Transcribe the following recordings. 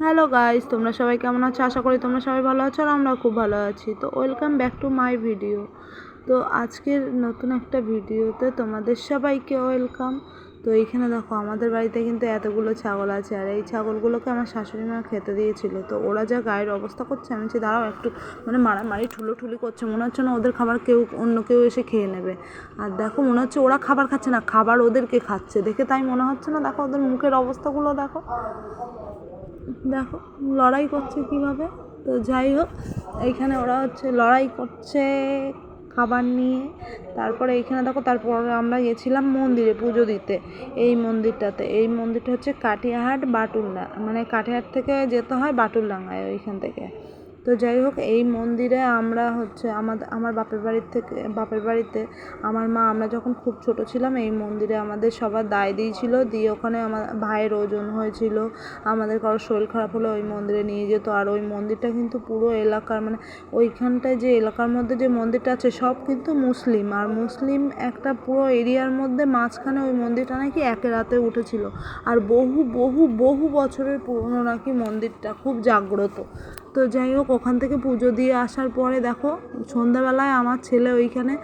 Hello guys, তোমরা সবাই কেমন আছো? আশা করি তোমরা সবাই ভালো আছো আর আমরা খুব ভালো আছি। তো welcome back to my video. তো আজকের নতুন একটা ভিডিওতে তোমাদের সবাইকে ওয়েলকাম। তো এইখানে দেখো, আমাদের বাড়িতে কিন্তু এতগুলো ছাগল আছে আর এই ছাগলগুলোকে আমার শাশুড়ি মা খেতে দিয়েছিল। তো ওরা যা গায়ের অবস্থা করছে, আমি যে দাঁড়াও একটু মানে মারামারি ঠুলো ঠুলি করছে, মনে হচ্ছে না ওদের খাবার কেউ, অন্য কেউ এসে খেয়ে নেবে। আর দেখো, মনে হচ্ছে ওরা খাবার খাচ্ছে না, খাবার ওদেরকে খাচ্ছে। দেখে তাই মনে হচ্ছে না, দেখো ওদের মুখের অবস্থাগুলো দেখো। দেখো, লড়াই করছে কীভাবে? তো যাই হোক এইখানে ওরা হচ্ছে লড়াই করছে খাবার নিয়ে। তারপরে এইখানে দেখো, তারপরে আমরা গেছিলাম মন্দিরে পুজো দিতে। এই মন্দিরটাতে। এই মন্দিরটা হচ্ছে কাটিয়াহাট বাটুল্লা মানে কাটিয়াহাট থেকে যেতে হয় বাটুল্লাঙ্গায় ওইখান থেকে। তো যাই হোক, এই মন্দিরে আমরা হচ্ছে আমাদের আমার বাপের বাড়ির থেকে, বাপের বাড়িতে আমার মা, আমরা যখন খুব ছোট ছিলাম, এই মন্দিরে আমাদের সবার দায় দিয়েছিল। দিয়ে ওখানে আমার ভাইয়ের ওজন হয়েছিল, আমাদের কারোর শরীর খারাপ হলে ওই মন্দিরে নিয়ে যেত। আর ওই মন্দিরটা কিন্তু পুরো এলাকার মানে ওইখানটায় যে এলাকার মধ্যে যে মন্দিরটা আছে, সব কিন্তু মুসলিম। আর মুসলিম একটা পুরো এরিয়ার মধ্যে মাঝখানে ওই মন্দিরটা নাকি একে রাতে উঠেছিল। আর বহু বহু বহু বছরের পুরনো নাকি মন্দিরটা, খুব জাগ্রত। তো যাই হোক, ওখান থেকে পুজো দিয়ে আসার পরে দেখো, সন্ধ্যাবেলায় আমার ছেলে ওইখানে,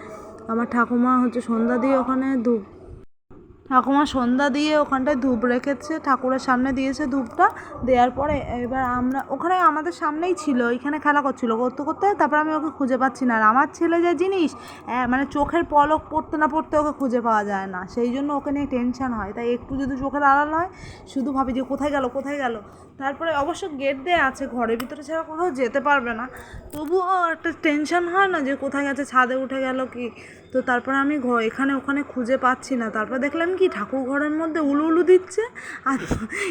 আমার ঠাকুমা হচ্ছে সন্ধ্যা দিয়ে ওখানে ধূপ ঠাকুমা সন্ধ্যা দিয়ে ওখানটায় ধূপ রেখেছে, ঠাকুরের সামনে দিয়েছে ধূপটা, দেওয়ার পরে এবার আমরা, ওখানে আমাদের সামনেই ছিল, ওইখানে খেলা করছিল, করতে করতে তারপর আমি ওকে খুঁজে পাচ্ছি না। আর আমার ছেলে যে জিনিস মানে চোখের পলক পড়তে না পড়তে ওকে খুঁজে পাওয়া যায় না। সেই জন্য ওকে নিয়ে টেনশন হয়। তাই একটু যদি চোখের আড়াল হয়, শুধু ভাবি যে কোথায় গেল কোথায় গেল? তারপরে অবশ্য গেট দিয়ে আছে, ঘরের ভিতরে ছাড়া কোথাও যেতে পারবে না। তবুও একটা টেনশন হয় না যে কোথায় গেছে, ছাদে উঠে গেল কি? তো তারপর আমি ঘ এখানে ওখানে খুঁজে পাচ্ছি না। তারপর দেখলাম কি, ঠাকুর ঘরের মধ্যে উলু উলু দিচ্ছে আর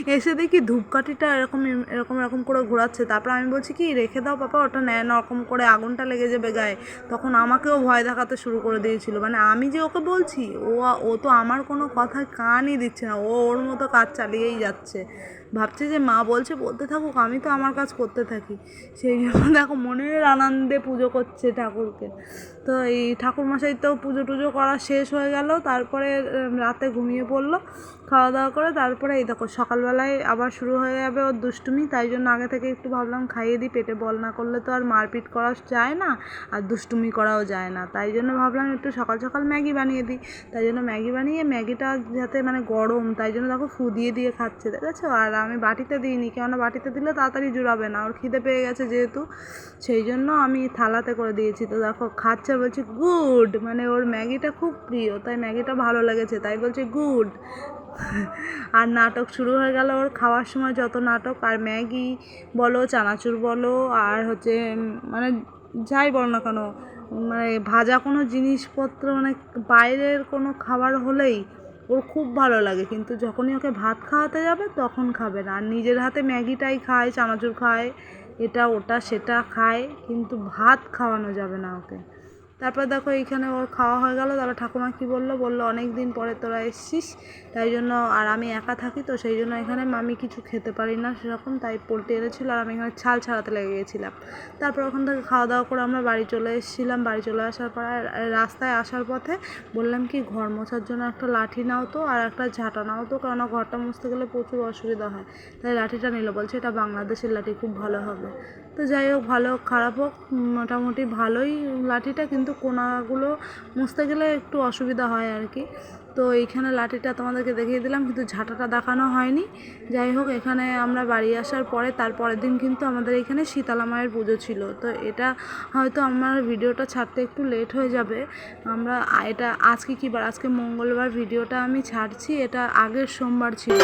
এসে দেখি ধূপকাঠিটা এরকম এরকম এরকম করে ঘোরাচ্ছে। তারপর আমি বলছি কি, রেখে দাও পাপা, ওটা নেয় না, ওরকম করে আগুনটা লেগে যাবে গায়ে। তখন আমাকেও ভয় দেখাতে শুরু করে দিয়েছিল। মানে আমি যে ওকে বলছি, ও ও তো আমার কোনো কথায় কানই দিচ্ছে না। ও ওর মতো কাজ চালিয়েই যাচ্ছে। ভাবছে যে মা বলছে, বলতে থাকুক, আমি তো আমার কাজ করতে থাকি। সেই জন্য দেখো মনের আনন্দে পুজো করছে ঠাকুরকে। তো এই ঠাকুরমশাই তো পুজো টুজো করা শেষ হয়ে গেল। তারপরে রাতে ঘুমিয়ে পড়ল। খাওয়া দাওয়া করে তারপরে এই দেখো, সকালবেলায় আবার শুরু হয়ে যাবে ওর দুষ্টুমি। তাই জন্য আগে থেকে একটু ভাবলাম খাইয়ে দিই, পেটে বল না করলে তো আর মারপিট করা যায় না আর দুষ্টুমি করাও যায় না। তাই জন্য ভাবলাম একটু সকাল সকাল ম্যাগি বানিয়ে দিই। তাই জন্য ম্যাগি বানিয়ে, ম্যাগিটা যাতে মানে গরম, তাই জন্য দেখো ফু দিয়ে দিয়ে খাচ্ছে, দেখেছ? আর আমি বাটিতে দিইনি, কেননা বাটিতে দিলে তাড়াতাড়ি জুড়াবে না, ওর খিদে পেয়ে গেছে যেহেতু। সেই জন্য আমি থালাতে করে দিয়েছি। তো দেখো, খাচ্ছে বলছি, গুড! মানে ওর ম্যাগিটা খুব প্রিয়, তাই ম্যাগিটা ভালো লেগেছে, তাই বলছে গুড। আর নাটক শুরু হয়ে গেল ওর খাওয়ার সময় যত নাটক, আর ম্যাগি বলো, চানাচুর বলো, আর হচ্ছে মানে যাই বলো না কেন মানে ভাজা কোনো জিনিসপত্র মানে বাইরের কোনো খাবার হলেই ওর খুব ভালো লাগে, কিন্তু যখনই ওকে ভাত খাওয়াতে যাবে তখন খাবে না। আর নিজের হাতে ম্যাগিটাই খায়, চানাচুর খায়, এটা, ওটা, সেটা খায়, কিন্তু ভাত খাওয়ানো যাবে না ওকে। তারপর দেখো এইখানে ওর খাওয়া হয়ে গেল। তারপর ঠাকুমা কী বলল? বলল অনেক দিন পরে তোরা এসছিস, তাই জন্য আর আমি একা থাকি তো, সেই জন্য এখানে আমি কিছু খেতে পারি না সেরকম, তাই পোলট্রি এনেছিলো আর আমি এখানে ছাল ছাড়াতে লেগে গেছিলাম। তারপর ওখান থেকে খাওয়া দাওয়া করে আমরা বাড়ি চলে এসেছিলাম। বাড়ি চলে আসার পর রাস্তায় আসার পথে বললাম কি, ঘর মোছার জন্য একটা লাঠি নাও তো আর একটা ঝাঁটা নাও তো, কেননা ঘরটা মুছতে গেলে প্রচুর অসুবিধা হয়। তাই লাঠিটা নিল, বলছে, এটা বাংলাদেশের লাঠি, খুব ভালো হবে। তো যাই হোক, ভালো হোক, খারাপ হোক, মোটামুটি ভালোই লাঠিটা, কিন্তু কোনাগুলো মুছতে গেলে একটু অসুবিধা হয় আর কি। তো এইখানে লাঠিটা তোমাদেরকে দেখিয়ে দিলাম, কিন্তু ঝাঁটাটা দেখানো হয়নি। যাই হোক, এখানে আমরা বাড়ি আসার পরে, তারপরের দিন কিন্তু আমাদের এখানে শীতলা মায়ের পুজো ছিল। তো এটা হয়তো আমার ভিডিওটা ছাড়তে একটু লেট হয়ে যাবে। আমরা, এটা আজকে কী বার? আজকে মঙ্গলবার ভিডিওটা আমি ছাড়ছি, এটা আগের সোমবার ছিল।